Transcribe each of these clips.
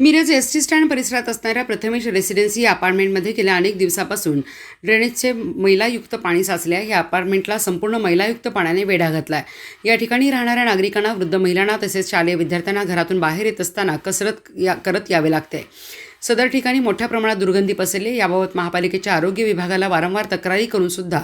Miraj S T stand परिसरात असणाऱ्या Prathamesh residency या अपार्टमेंटमध्ये गेल्या अनेक दिवसापासून ड्रेनेजचे मैलायुक्त पाणी साचले आहे. या अपार्टमेंटला संपूर्ण मैलायुक्त पाण्याने वेढा घातला आहे. या ठिकाणी राहणाऱ्या नागरिकांना वृद्ध महिलांना तसेच शालेय विद्यार्थ्यांना घरातून बाहेर येत असताना कसरत या करत यावे लागते. सदर ठिकाणी मोठ्या प्रमाणात दुर्गंधी पसरली याबाबत महापालिकेच्या आरोग्य विभागाला वारंवार तक्रारी करूनसुद्धा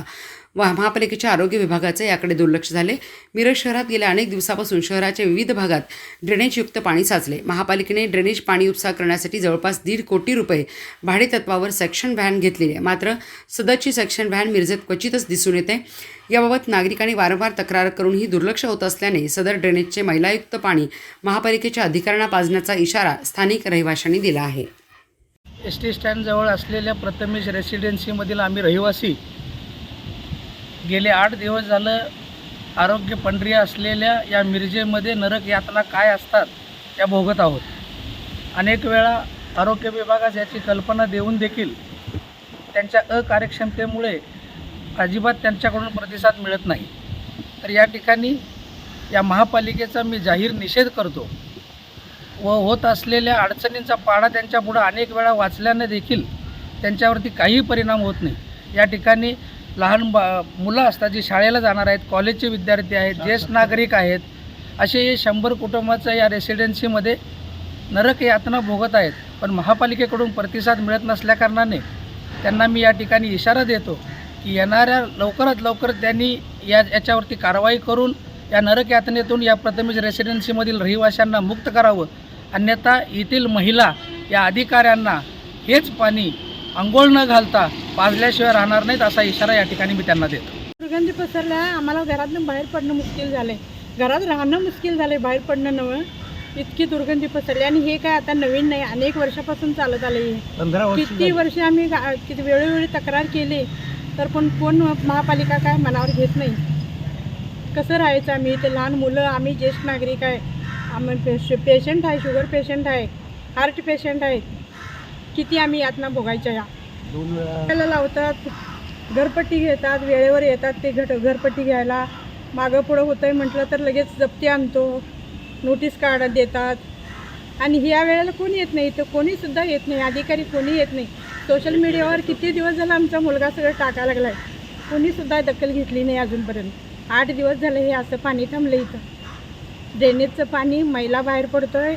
व महापालिकेच्या आरोग्य विभागाचे याकडे दुर्लक्ष झाले. मिरज शहरात गेल्या अनेक दिवसापासून शहराच्या विविध भागात ड्रेनेजयुक्त पाणी साचले. महापालिकेने ड्रेनेज पाणी उपसा करण्यासाठी जवळपास दीड कोटी रुपये भाडेतत्वावर सेक्शन व्हॅन घेतलेली आहे. मात्र सदरची सेक्शन व्हॅन मिरजेत क्वचितच दिसून येते. याबाबत नागरिकांनी वारंवार तक्रार करूनही दुर्लक्ष होत असल्याने सदर ड्रेनेजचे मैलायुक्त पाणी महापालिकेच्या अधिकाऱ्यांना पाजण्याचा इशारा स्थानिक रहिवाशांनी दिला आहे. एस टी स्टँडजवळ असलेल्या प्रथमेश रेसिडेन्सीमधील आम्ही रहिवासी गेले आठ दिवस झालं आरोग्य पंढरी असलेल्या या मिरजेमध्ये नरक यातना काय असतात त्या भोगत आहोत. अनेक वेळा आरोग्य विभागास याची कल्पना देऊन देखील त्यांच्या अकार्यक्षमतेमुळे अजिबात त्यांच्याकडून प्रतिसाद मिळत नाही. तर या ठिकाणी या महापालिकेचा मी जाहीर निषेध करतो व होत असलेल्या अडचणींचा पाडा त्यांच्यापुढं अनेक वेळा वाचल्यानं देखील त्यांच्यावरती काहीही परिणाम होत नाही. या ठिकाणी लहान बा मुलं असतात जी शाळेला जाणार आहेत कॉलेजचे विद्यार्थी आहेत ज्येष्ठ नागरिक आहेत असे हे शंभर कुटुंबाचं या रेसिडेन्सीमध्ये नरक यातना भोगत आहेत. पण महापालिकेकडून प्रतिसाद मिळत नसल्याकारणाने त्यांना मी या ठिकाणी इशारा देतो की येणाऱ्या लवकरात लवकर त्यांनी या याच्यावरती कारवाई करून या नरक यातनेतून या प्रथमेश रेसिडेन्सीमधील रहिवाशांना मुक्त करावं. अन्यथा येथील महिला या अधिकाऱ्यांना हेच पाणी अंघोळ न घालता पाजल्याशिवाय राहणार नाहीत असा इशारा या ठिकाणी मी त्यांना देतो. दुर्गंधी पसरल्या आम्हाला घरातून बाहेर पडणं मुश्किल झालं घरात राहणं मुश्किल झालं बाहेर पडणं नवं. इतकी दुर्गंधी पसरली आणि हे काय आता नवीन नाही अनेक वर्षापासून चालत आलं हे. किती वर्ष आम्ही गा- किती वेळोवेळी तक्रार केली तर पण कोण महापालिका काय मनावर घेत नाही. कसं राहायचं आम्ही? इथे लहान मुलं आम्ही ज्येष्ठ नागरिक आहे. आम्ही पेश पेशंट आहे शुगर पेशंट आहे हार्ट पेशंट आहे. किती आम्ही यातना भोगायच्या या? दोन वेळा त्याला लावतात घरपट्टी घेतात वेळेवर येतात ते घट घरपट्टी घ्यायला. मागं पुढं होतं आहे म्हटलं तर लगेच जप्ती आणतो नोटीस कार्ड देतात. आणि ह्या वेळेला कोणी येत नाही इथं कोणीसुद्धा येत नाही अधिकारी कोणी येत नाही. सोशल मीडियावर किती दिवस झाला आमचा मुलगा सगळं टाका लागला आहे कोणीसुद्धा दखल घेतली नाही अजूनपर्यंत. आठ दिवस झाले हे असं पाणी थांबलं इथं. ड्रेनेजचं पाणी मैला बाहेर पडतो आहे